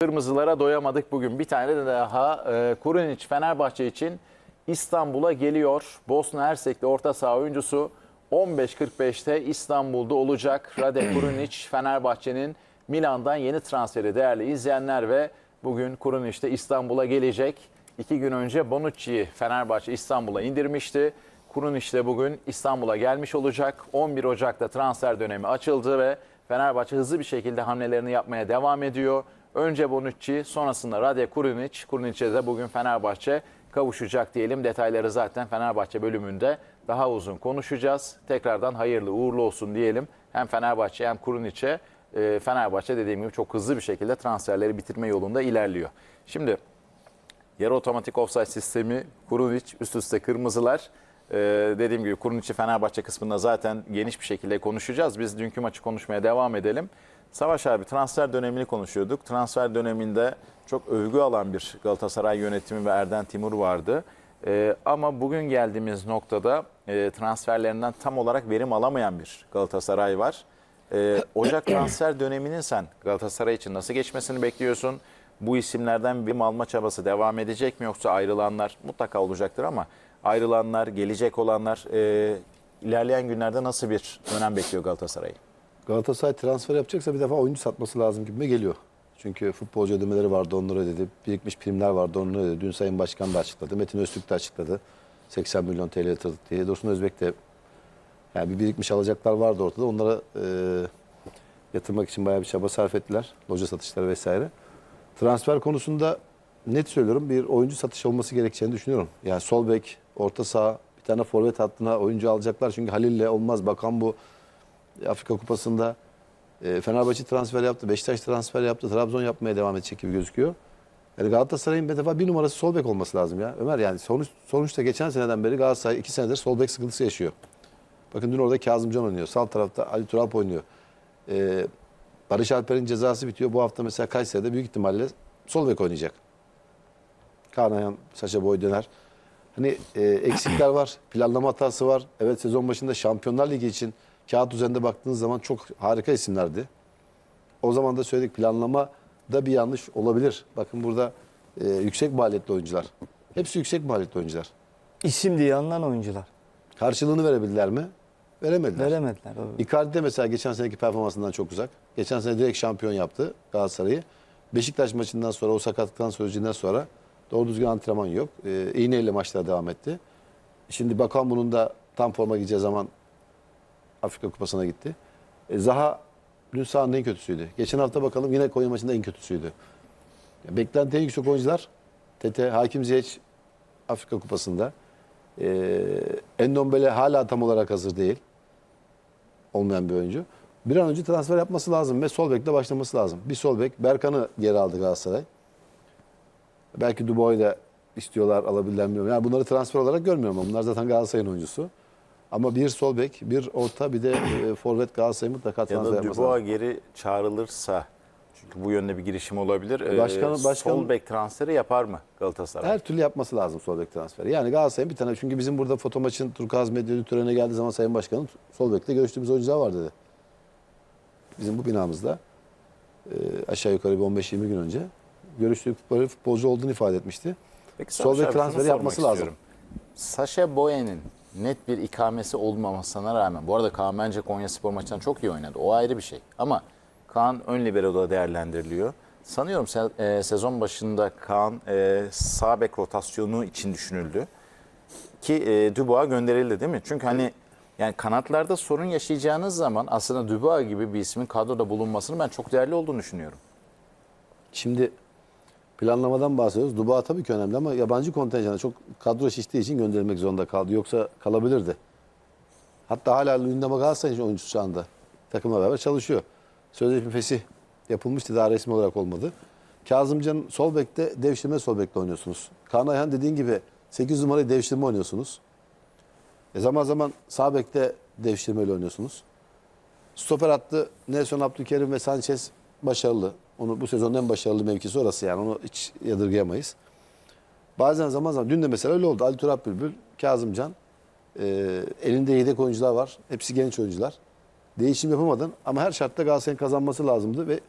Kırmızılara doyamadık bugün. Bir tane de daha e, Kurunic Fenerbahçe için İstanbul'a geliyor. Bosna Hersek'te orta saha oyuncusu 15.45'te İstanbul'da olacak. Rade Kurunic Fenerbahçe'nin Milan'dan yeni transferi değerli izleyenler ve bugün Kurunic de İstanbul'a gelecek. İki gün önce Bonucci'yi Fenerbahçe İstanbul'a indirmişti. Kurunic de bugün İstanbul'a gelmiş olacak. 11 Ocak'ta transfer dönemi açıldı ve Fenerbahçe hızlı bir şekilde hamlelerini yapmaya devam ediyor. Önce Bonucci, sonrasında Rade Kurunic. Kurinic'e de bugün Fenerbahçe kavuşacak diyelim. Detayları zaten Fenerbahçe bölümünde daha uzun konuşacağız. Tekrardan hayırlı uğurlu olsun diyelim. Hem Fenerbahçe hem Kurinic'e. Ee, Fenerbahçe dediğim gibi çok hızlı bir şekilde transferleri bitirme yolunda ilerliyor. Şimdi Yarı otomatik offside sistemi, Kurunic, üst üste kırmızılar. Ee, dediğim gibi Kurunic'i Fenerbahçe kısmında zaten geniş bir şekilde konuşacağız. Biz dünkü maçı konuşmaya devam edelim. Savaş abi transfer dönemini konuşuyorduk. Transfer döneminde çok övgü alan bir Galatasaray yönetimi ve Erden Timur vardı. Ee, ama bugün geldiğimiz noktada e, transferlerinden tam olarak verim alamayan bir Galatasaray var. Ee, Ocak transfer döneminin sen Galatasaray için nasıl geçmesini bekliyorsun? Bu isimlerden bir alma çabası devam edecek mi yoksa ayrılanlar mutlaka olacaktır ama ayrılanlar, gelecek olanlar e, ilerleyen günlerde nasıl bir dönem bekliyor Galatasaray'ı? Galatasaray transfer yapacaksa bir defa oyuncu satması lazım gibime geliyor. Çünkü futbolcu ödemeleri vardı onları ödedi. Birikmiş primler vardı onları ödedi. Dün Sayın Başkan da açıkladı. Metin Öztürk de açıkladı. 80 milyon TL yatırdık diye. Dursun Özbek de yani bir birikmiş alacaklar vardı ortada. Onlara e, yatırmak için bayağı bir çaba sarf ettiler. Loca satışları vesaire. Transfer konusunda net söylüyorum bir oyuncu satış olması gerekeceğini düşünüyorum. Yani sol bek, orta saha, bir tane forvet hattına oyuncu alacaklar. Çünkü Halil'le olmaz. Bakan bu Afrika Kupası'nda e, Fenerbahçe transfer yaptı, Beşiktaş transfer yaptı, Trabzon yapmaya devam edecek gibi gözüküyor. Yani Galatasaray'ın bir defa bir numarası sol bek olması lazım ya. Ömer yani sonuç, sonuçta geçen seneden beri Galatasaray iki senedir sol bek sıkıntısı yaşıyor. Bakın dün orada Kazımcan oynuyor. Sağ tarafta Ali Turalp oynuyor. Ee, Barış Alper'in cezası bitiyor. Bu hafta mesela Kayseri'de büyük ihtimalle sol bek oynayacak. Kaan Ayhan, Saşa Boy döner. Hani e, eksikler var, planlama hatası var. Evet sezon başında Şampiyonlar Ligi için kağıt üzerinde baktığınız zaman çok harika isimlerdi. O zaman da söyledik planlama da bir yanlış olabilir. Bakın burada e, yüksek maliyetli oyuncular. Hepsi yüksek maliyetli oyuncular. İsim diye alınan oyuncular. Karşılığını verebildiler mi? Veremediler. Veremediler. O- Icardi de mesela geçen seneki performansından çok uzak. Geçen sene direkt şampiyon yaptı Galatasaray'ı. Beşiktaş maçından sonra o sakatlıktan sürecinden sonra doğru düzgün antrenman yok. Ee, iğneyle maçlara devam etti. Şimdi bakan bunun da tam forma gideceği zaman Afrika Kupası'na gitti. E, Zaha dün sahanın en kötüsüydü. Geçen hafta bakalım yine Konya maçında en kötüsüydü. Ya, beklenti en yüksek oyuncular. Tete, Hakim Ziyech Afrika Kupası'nda. Ee, Endombele hala tam olarak hazır değil. Olmayan bir oyuncu. Bir an önce transfer yapması lazım ve sol bekle başlaması lazım. Bir sol bek. Berkan'ı geri aldı Galatasaray. Belki Dubois'u da istiyorlar alabilirler bilmiyorum. Yani bunları transfer olarak görmüyorum ama bunlar zaten Galatasaray'ın oyuncusu. Ama bir sol bek, bir orta, bir de e, forvet Galatasaray mutlaka Ya transfer da yapması Dubois lazım. geri çağrılırsa çünkü bu yönde bir girişim olabilir. Ee, Başkanı- başkanı- Sol bek transferi yapar mı Galatasaray? Her türlü yapması lazım sol bek transferi. Yani Galatasaray'ın bir tane çünkü bizim burada foto maçın Turkuaz Medya törene geldiği zaman Sayın Başkanım sol bekle görüştüğümüz oyuncular var dedi. Bizim bu binamızda e, aşağı yukarı bir 15-20 gün önce görüştüğü böyle futbolcu olduğunu ifade etmişti. Peki Sol bek abi, şunu transferi sormak yapması lazım. istiyorum. Saşa Boyen'in net bir ikamesi olmamasına rağmen, bu arada Kaan bence Konya Spor maçından çok iyi oynadı. O ayrı bir şey. Ama Kaan ön libero'da değerlendiriliyor. Sanıyorum se- e, sezon başında Kaan e, sağ bek rotasyonu için düşünüldü. Ki e, Dubois gönderildi değil mi? Çünkü hani yani kanatlarda sorun yaşayacağınız zaman aslında Dubois gibi bir ismin kadroda bulunmasının ben çok değerli olduğunu düşünüyorum. Şimdi planlamadan bahsediyoruz. Duba tabii ki önemli ama yabancı kontenjanı çok kadro şiştiği için gönderilmek zorunda kaldı. Yoksa kalabilirdi. Hatta hala Lündama Galatasaray'ın oyuncusu şu anda. Takımla beraber çalışıyor. Sözleşme fesih yapılmıştı daha resmi olarak olmadı. Kazımcan sol bekte devşirme sol bekte oynuyorsunuz. Kaan Ayhan dediğin gibi 8 numarayı devşirme oynuyorsunuz. E zaman zaman sağ bekte devşirmeyle oynuyorsunuz. Stoper attı. Nelson Abdülkerim ve Sanchez başarılı. Onu bu sezonun en başarılı mevkisi orası yani. Onu hiç yadırgayamayız. Bazen zaman zaman dün de mesela öyle oldu. Ali Turap Bülbül, Kazımcan. E, elinde yedek oyuncular var. Hepsi genç oyuncular. Değişim yapamadın ama her şartta Galatasaray'ın kazanması lazımdı ve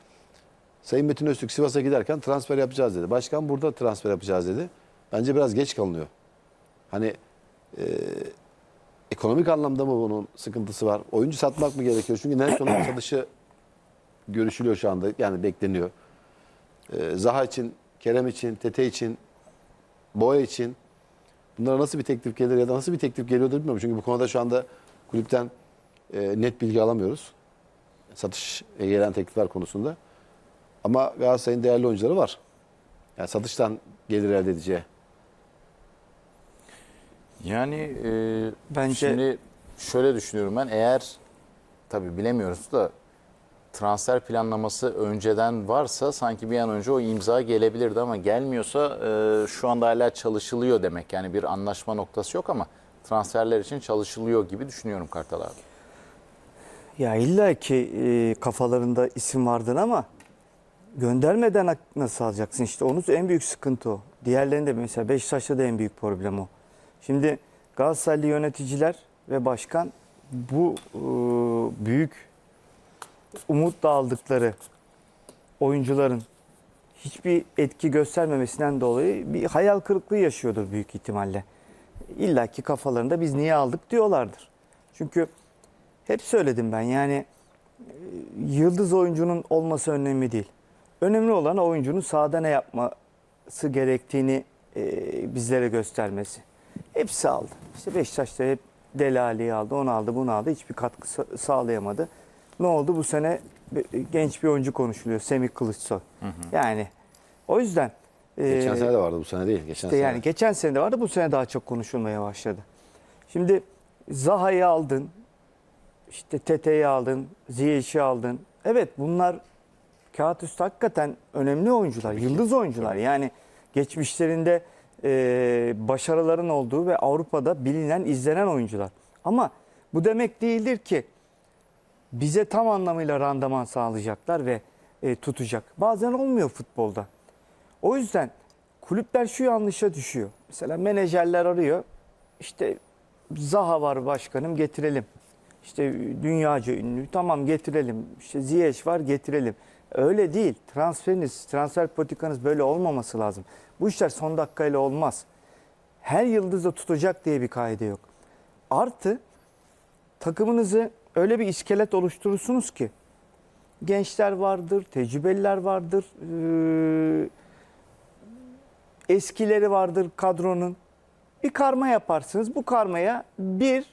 Sayın Metin Öztürk Sivas'a giderken transfer yapacağız dedi. Başkan burada transfer yapacağız dedi. Bence biraz geç kalınıyor. Hani e, ekonomik anlamda mı bunun sıkıntısı var? Oyuncu satmak mı gerekiyor? Çünkü Nelson'un satışı görüşülüyor şu anda. Yani bekleniyor. E, Zaha için, Kerem için, Tete için, Boya için bunlara nasıl bir teklif gelir ya da nasıl bir teklif geliyordur bilmiyorum. Çünkü bu konuda şu anda kulüpten e, net bilgi alamıyoruz. Satış e, gelen teklifler konusunda. Ama Galatasaray'ın değerli oyuncuları var. Yani satıştan gelir elde edeceği. Yani e, Bence- şimdi şöyle düşünüyorum ben eğer tabii bilemiyoruz da transfer planlaması önceden varsa sanki bir an önce o imza gelebilirdi ama gelmiyorsa e, şu anda hala çalışılıyor demek. Yani bir anlaşma noktası yok ama transferler için çalışılıyor gibi düşünüyorum Kartal abi. Ya illa ki e, kafalarında isim vardır ama göndermeden nasıl alacaksın? İşte onun en büyük sıkıntı o. Diğerlerinde mesela Beşiktaş'ta da en büyük problem o. Şimdi Galatasaraylı yöneticiler ve başkan bu e, büyük umutla aldıkları oyuncuların hiçbir etki göstermemesinden dolayı bir hayal kırıklığı yaşıyordur büyük ihtimalle. İlla ki kafalarında biz niye aldık diyorlardır. Çünkü hep söyledim ben yani e, yıldız oyuncunun olması önemli değil. Önemli olan oyuncunun sahada ne yapması gerektiğini e, bizlere göstermesi. Hepsi aldı. İşte Beşiktaş'ta hep Delali'yi aldı, onu aldı, bunu aldı. Hiçbir katkı sa- sağlayamadı. Ne oldu? Bu sene bir- genç bir oyuncu konuşuluyor. Semih Kılıçsoy. Yani o yüzden Geçen e, sene de vardı bu sene değil. Geçen işte sene. yani geçen sene de vardı bu sene daha çok konuşulmaya başladı. Şimdi Zaha'yı aldın, işte Tete'yi aldın, Ziyech'i aldın. Evet bunlar kağıt üstü hakikaten önemli oyuncular, yıldız oyuncular. Yani geçmişlerinde e, başarıların olduğu ve Avrupa'da bilinen, izlenen oyuncular. Ama bu demek değildir ki bize tam anlamıyla randıman sağlayacaklar ve e, tutacak. Bazen olmuyor futbolda. O yüzden kulüpler şu yanlışa düşüyor. Mesela menajerler arıyor. İşte Zaha var başkanım getirelim. İşte dünyaca ünlü tamam getirelim. İşte Ziyech var getirelim. Öyle değil. Transferiniz, transfer politikanız böyle olmaması lazım. Bu işler son dakikayla olmaz. Her yıldızı tutacak diye bir kaide yok. Artı takımınızı öyle bir iskelet oluşturursunuz ki gençler vardır, tecrübeliler vardır, ee, eskileri vardır kadronun. Bir karma yaparsınız. Bu karmaya bir,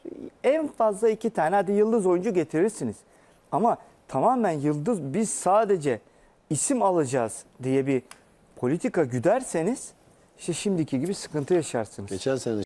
en fazla iki tane hadi yıldız oyuncu getirirsiniz. Ama tamamen yıldız biz sadece isim alacağız diye bir politika güderseniz işte şimdiki gibi sıkıntı yaşarsınız. Geçen sene